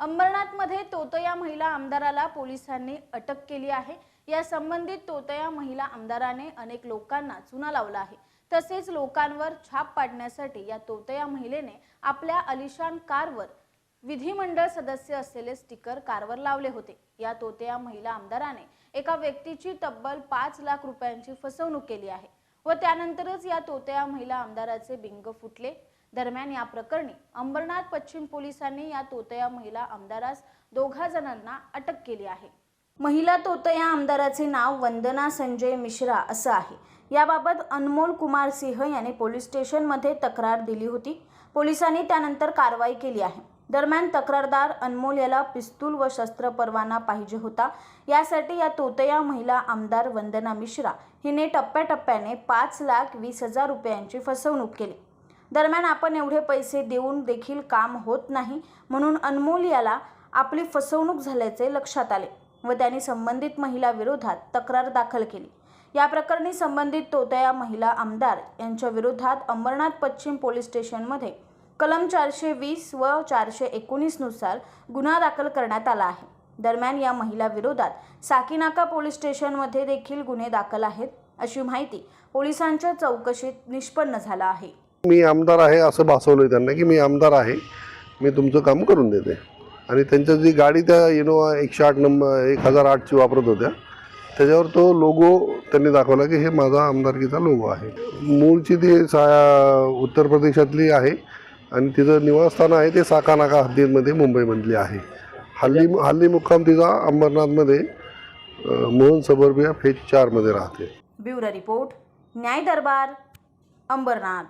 अंबरनाथमध्ये तोतया महिला आमदाराला पोलिसांनी अटक केली आहे. या संबंधित तोतया महिला आमदाराने अनेक लोकांना चुना लावला आहे. तसेच लोकांवर छाप पाडण्यासाठी या तोतया महिलेने आपल्या अलिशान कारवर विधिमंडळ सदस्य असलेले स्टिकर कारवर लावले होते. या तोतया महिला आमदाराने एका व्यक्तीची तब्बल पाच लाख रुपयांची फसवणूक केली आहे. व त्यानंतरच या तोतया महिला आमदाराचे बिंग फुटले. दरम्यान या प्रकरणी अंबरनाथ पश्चिम पोलिसांनी या तोतया महिला आमदारास दोघा जणांना अटक केली आहे. महिला तोतया आमदाराचे नाव वंदना संजय मिश्रा असं आहे. याबाबत अनमोल कुमार सिंह याने पोलीस स्टेशनमध्ये तक्रार दिली होती. पोलिसांनी त्यानंतर कारवाई केली आहे. दरम्यान तक्रारदार अनमोल याला पिस्तूल व शस्त्र परवाना पाहिजे होता. यासाठी या तोतया महिला आमदार वंदना मिश्रा हिने टप्प्याटप्प्याने पाच लाख वीस हजार रुपयांची फसवणूक केली. दरम्यान आपण एवढे पैसे देऊन देखील काम होत नाही म्हणून अनमोल याला आपली फसवणूक झाल्याचे लक्षात आले व त्यांनी संबंधित महिला विरोधात तक्रार दाखल केली. या प्रकरणी संबंधित तोतया महिला आमदार यांच्या विरोधात अंबरनाथ पश्चिम पोलीस स्टेशनमध्ये कलम चारशे वीस व चारशे एकोणीसनुसार गुन्हा दाखल करण्यात आला आहे. दरम्यान या महिलाविरोधात साकीनाका पोलीस स्टेशनमध्ये देखील गुन्हे दाखल आहेत अशी माहिती पोलिसांच्या चौकशीत निष्पन्न झाला आहे. मी आमदार आहे असं भासवलं त्यांना की मी आमदार आहे मी तुमचं काम करून देते. आणि त्यांच्या जी गाडी त्या इनोवा एकशे आठ नंबर एक हजार आठची वापरत होत्या त्याच्यावर तो लोगो त्यांनी दाखवला की हे माझा आमदारकीचा लोगो आहे. मूळची ती सा उत्तर प्रदेशातली आहे आणि तिचं निवासस्थान आहे ते साकानाका हद्दीमध्ये मुंबईमधली आहे. हल्ली हल्ली मुक्काम तिचा अंबरनाथमध्ये मोहन सबर्बिया फेज चारमध्ये राहते. ब्युरो रिपोर्ट न्याय दरबार अंबरनाथ.